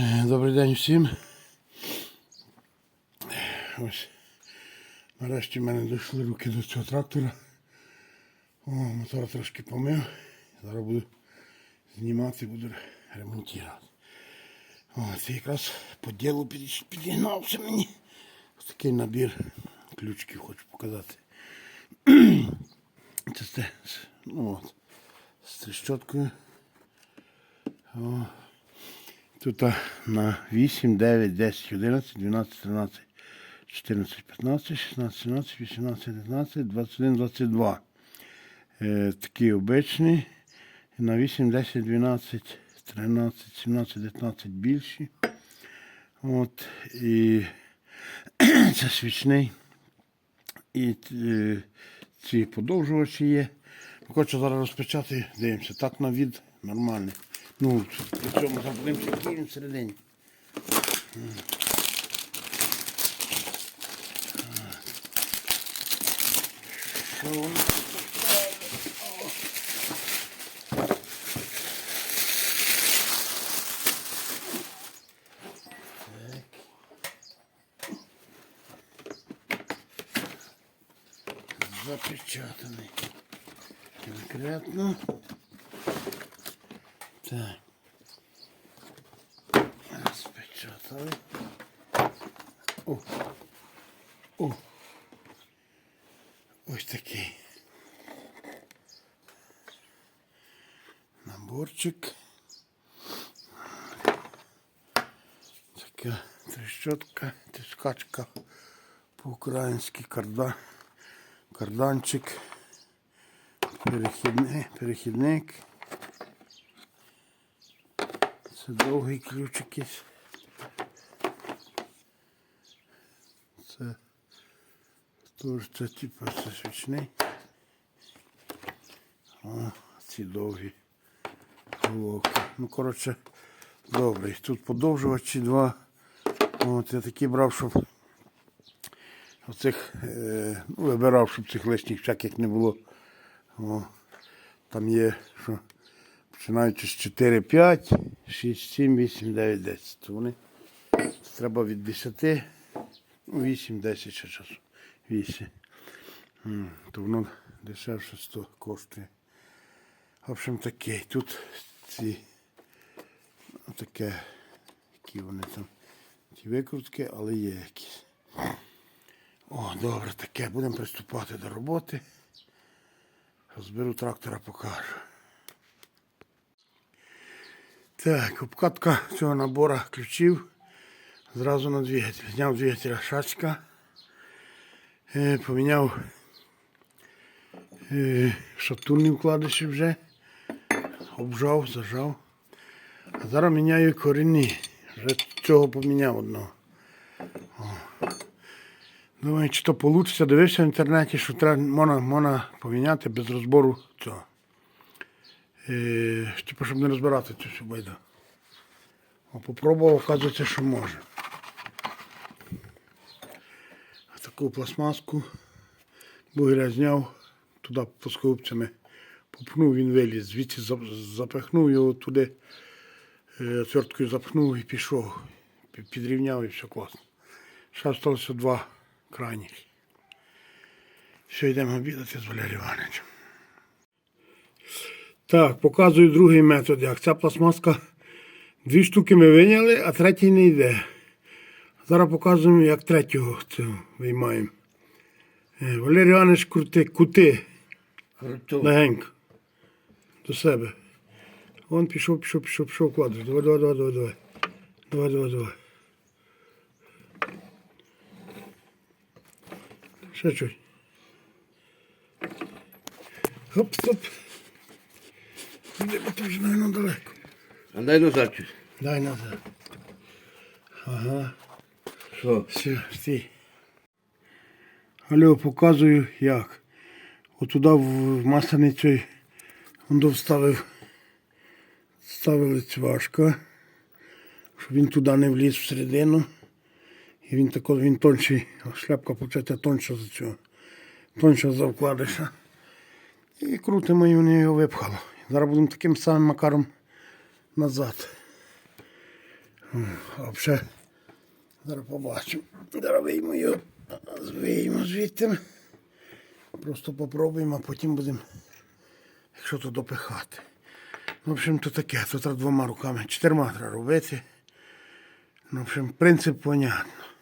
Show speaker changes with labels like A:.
A: Е, добрий день всім. Ось. Нарешті в мене дійшли руки до цього трактора. О, Мотор трошки помив. Зараз буду знімати, буду ремонтувати. О, це якраз по ділу підігнався мені. Ось такий набір ключків хочу показати. Це ну, от, з трещоткою. Тут на 8, 9, 10, 11, 12, 13, 14, 15, 16, 17, 18, 19, 21, 22. Е, Такі обичні. На 8, 10, 12, 13, 17, 19 більші. От, І це свічний. І е, ці подовжувачі є. Хочу зараз розпочати, дивимося. Так на від нормальний. Ну, при цьому забудемося кінь всередині. Що у нас? Запечатаний конкретно. Так. Розпечатали. О. О. Ось такий. Наборчик. Така трещотка, тискачка по-українськи карда, карданчик, перехідний, перехідник. Це довгий ключ якийсь. Це теж це типу це свічний. О, ці довгі головки. Ну, коротше, добре. Тут подовжувачі два. От Я такі брав, щоб оцих, е, ну, вибирав, щоб цих лишніх всяких не було. О, Там є що починаючи з 4, 5, 6, 7, 8, 9, 10. вони треба від 10, 8, 10 ще часу. 8. То воно дешевше 100 коштує. В общем, таке. Тут ці ну, таке, які вони там, ті викрутки, але є якісь. О, добре, таке. Будемо приступати до роботи. Розберу трактора, покажу. Так, обкатка цього набору ключів зразу на двигатель. Зняв двигатель шачка, е, поміняв е, шатурні вкладиші вже, обжав, зажав. А зараз міняю корінні. Вже цього поміняв одного. О. Думаю, чи то вийде, дивився в інтернеті, що треба можна, можна поміняти без розбору цього типу, щоб не розбирати цю всю байду. А попробував, оказується, що може. Таку пластмаску, бугеля зняв, туди плоскогубцями попнув, він виліз, звідси запихнув його туди, е, твердкою запхнув і пішов, підрівняв і все класно. Ще залишилося два крайніх. Все, йдемо обідати з Валерієм Івановичем. Так, показую другий метод. як Ця пластмаска дві штуки ми виняли, а третій не йде. Зараз показуємо, як третього цього виймаємо. Е, Валерій Іванович крути, кути. Легенько. До себе. Он пішов, пішов, пішов, пішов квадрик. Давай, давай, давай, давай, давай. Давай, давай, давай. Ще чуть. Хоп, стоп. Туди, бо то вже, мабуть, далеко.
B: А дай назад чуть.
A: Дай назад. Ага. Що? Все, стій. Алло, показую як. Отуда в масляницю он вставив вставили цвашка, щоб він туди не вліз всередину. І він також він тонший, шляпка почати тонша за цього, тонша за вкладиша. І крутимо і вони його випхало. Зараз будемо таким самим макаром назад. А зараз побачимо. Зараз вийму його, звиймо звідти. Просто попробуємо, а потім будемо якщо то допихати. Ну, в общем, то таке, то треба двома руками, чотирма треба робити. Ну, в общем, принцип понятно.